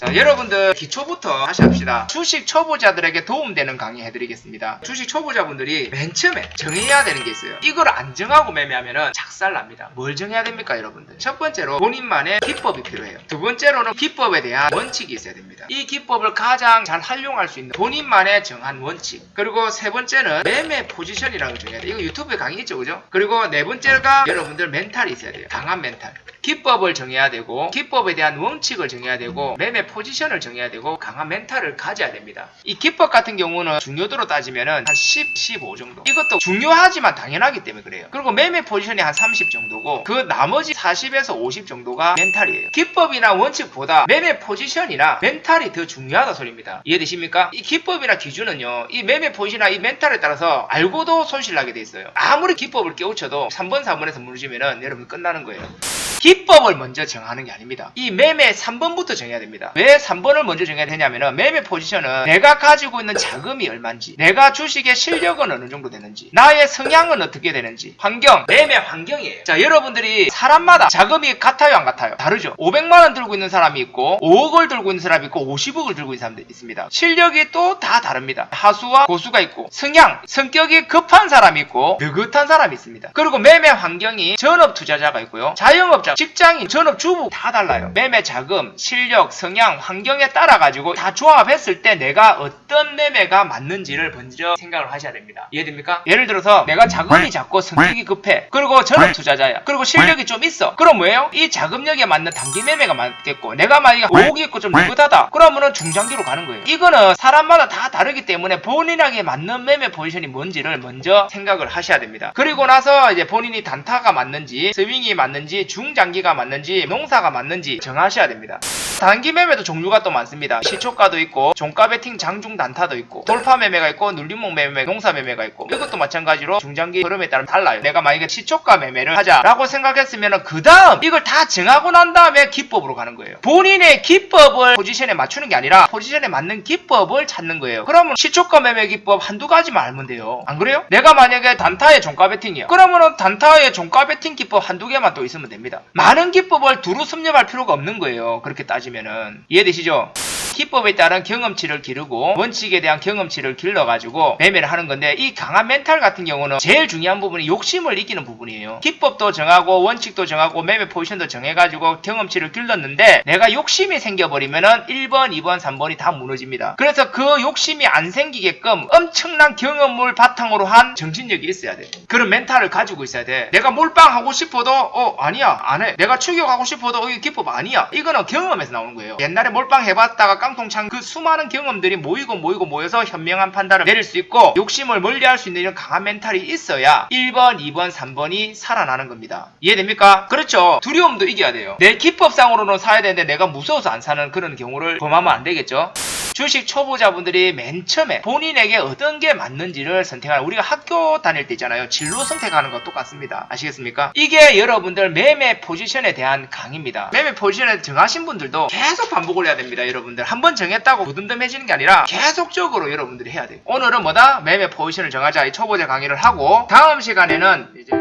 자, 여러분들 기초부터 다시 합시다. 주식 초보자들에게 도움되는 강의 해드리겠습니다. 주식 초보자분들이 맨 처음에 정해야 되는 게 있어요. 이걸 안 정하고 매매하면은 작살납니다. 뭘 정해야 됩니까, 여러분들? 첫 번째로 본인만의 기법이 필요해요. 두 번째로는 기법에 대한 원칙이 있어야 됩니다. 이 기법을 가장 잘 활용할 수 있는 본인만의 정한 원칙. 그리고 세 번째는 매매 포지션이라는 걸 정해야 돼요. 이거 유튜브에 강의 있죠, 그죠? 그리고 네 번째가 여러분들 멘탈이 있어야 돼요. 강한 멘탈. 기법을 정해야 되고 기법에 대한 원칙을 정해야 되고 매매 포지션을 정해야 되고 강한 멘탈을 가져야 됩니다. 이 기법 같은 경우는 중요도로 따지면은 한 10, 15 정도. 이것도 중요하지만 당연하기 때문에 그래요. 그리고 매매 포지션이 한 30 정도고 그 나머지 40에서 50 정도가 멘탈이에요. 기법이나 원칙보다 매매 포지션이나 멘탈이 더 중요하다 소리입니다. 이해되십니까? 이 기법이나 기준은요. 이 매매 포지션이나 이 멘탈에 따라서 알고도 손실나게 돼 있어요. 아무리 기법을 깨우쳐도 3번, 4번에서 무너지면은 여러분 끝나는 거예요. 기 법을 먼저 정하는 게 아닙니다. 이 매매 3번부터 정해야 됩니다. 왜 3번을 먼저 정해야 되냐면은 매매 포지션은 내가 가지고 있는 자금이 얼마인지, 내가 주식의 실력은 어느 정도 되는지, 나의 성향은 어떻게 되는지, 환경, 매매 환경이에요. 자, 여러분들이 사람마다 자금이 같아요, 안 같아요? 다르죠. 500만 원 들고 있는 사람이 있고, 5억을 들고 있는 사람이 있고, 50억을 들고 있는 사람도 있습니다. 실력이 또 다 다릅니다. 하수와 고수가 있고, 성향, 성격이 급한 사람이 있고, 느긋한 사람이 있습니다. 그리고 매매 환경이 전업 투자자가 있고요. 자영업자, 직장인, 전업 주부 다 달라요. 매매 자금, 실력, 성향, 환경에 따라 가지고 다 조합했을 때 내가 어떤 매매가 맞는지를 먼저 생각을 하셔야 됩니다. 이해됩니까? 예를 들어서 내가 자금이 작고 성격이 급해. 그리고 전업 투자자야. 그리고 실력이 좀 있어. 그럼 뭐예요? 이 자금력에 맞는 단기 매매가 맞겠고 내가 만약에 5억이 있고 좀 느긋하다. 그러면은 중장기로 가는 거예요. 이거는 사람마다 다 다르기 때문에 본인에게 맞는 매매 포지션이 뭔지를 먼저 생각을 하셔야 됩니다. 그리고 나서 이제 본인이 단타가 맞는지 스윙이 맞는지 중장기 가 맞는지 농사가 맞는지 정하셔야 됩니다. 단기 매매도 종류가 또 많습니다. 시초가도 있고 종가 베팅 장중 단타도 있고 돌파 매매가 있고 눌림목 매매, 농사 매매가 있고 이것도 마찬가지로 중장기 흐름에 따라 달라요. 내가 만약에 시초가 매매를 하자라고 생각했으면 그 다음 이걸 다 정하고 난 다음에 기법으로 가는 거예요. 본인의 기법을 포지션에 맞추는 게 아니라 포지션에 맞는 기법을 찾는 거예요. 그러면 시초가 매매 기법 한두 가지만 알면 돼요. 안 그래요? 내가 만약에 단타의 종가 베팅이야. 그러면은 단타의 종가 베팅 기법 한두 개만 또 있으면 됩니다. 많은 기법을 두루 섭렵할 필요가 없는 거예요. 그렇게 따지면은 이해되시죠? 기법에 따른 경험치를 기르고 원칙에 대한 경험치를 길러가지고 매매를 하는 건데 이 강한 멘탈 같은 경우는 제일 중요한 부분이 욕심을 이기는 부분이에요. 기법도 정하고 원칙도 정하고 매매 포지션도 정해가지고 경험치를 길렀는데 내가 욕심이 생겨버리면은 1번, 2번, 3번이 다 무너집니다. 그래서 그 욕심이 안 생기게끔 엄청난 경험을 바탕으로 한 정신력이 있어야 돼. 그런 멘탈을 가지고 있어야 돼. 내가 몰빵하고 싶어도 어 아니야 안 해. 내가 추격하고 싶어도 어, 이 기법 아니야. 이거는 경험에서 나오는 거예요. 옛날에 몰빵 해봤다가 깡통창 그 수많은 경험들이 모이고 모이고 모여서 현명한 판단을 내릴 수 있고 욕심을 멀리할 수 있는 이런 강한 멘탈이 있어야 1번, 2번, 3번이 살아나는 겁니다. 이해됩니까? 그렇죠. 두려움도 이겨야 돼요. 내 기법상으로는 사야 되는데 내가 무서워서 안 사는 그런 경우를 범하면 안 되겠죠. 주식 초보자분들이 맨 처음에 본인에게 어떤 게 맞는지를 선택하는 우리가 학교 다닐 때 있잖아요. 진로 선택하는 것 똑같습니다. 아시겠습니까? 이게 여러분들 매매 포지션에 대한 강의입니다. 매매 포지션에 정하신 분들도 계속 반복을 해야 됩니다. 여러분들 한 번 정했다고 무덤덤해지는 게 아니라 계속적으로 여러분들이 해야 돼요. 오늘은 뭐다? 매매 포지션을 정하자 이 초보자 강의를 하고 다음 시간에는 이제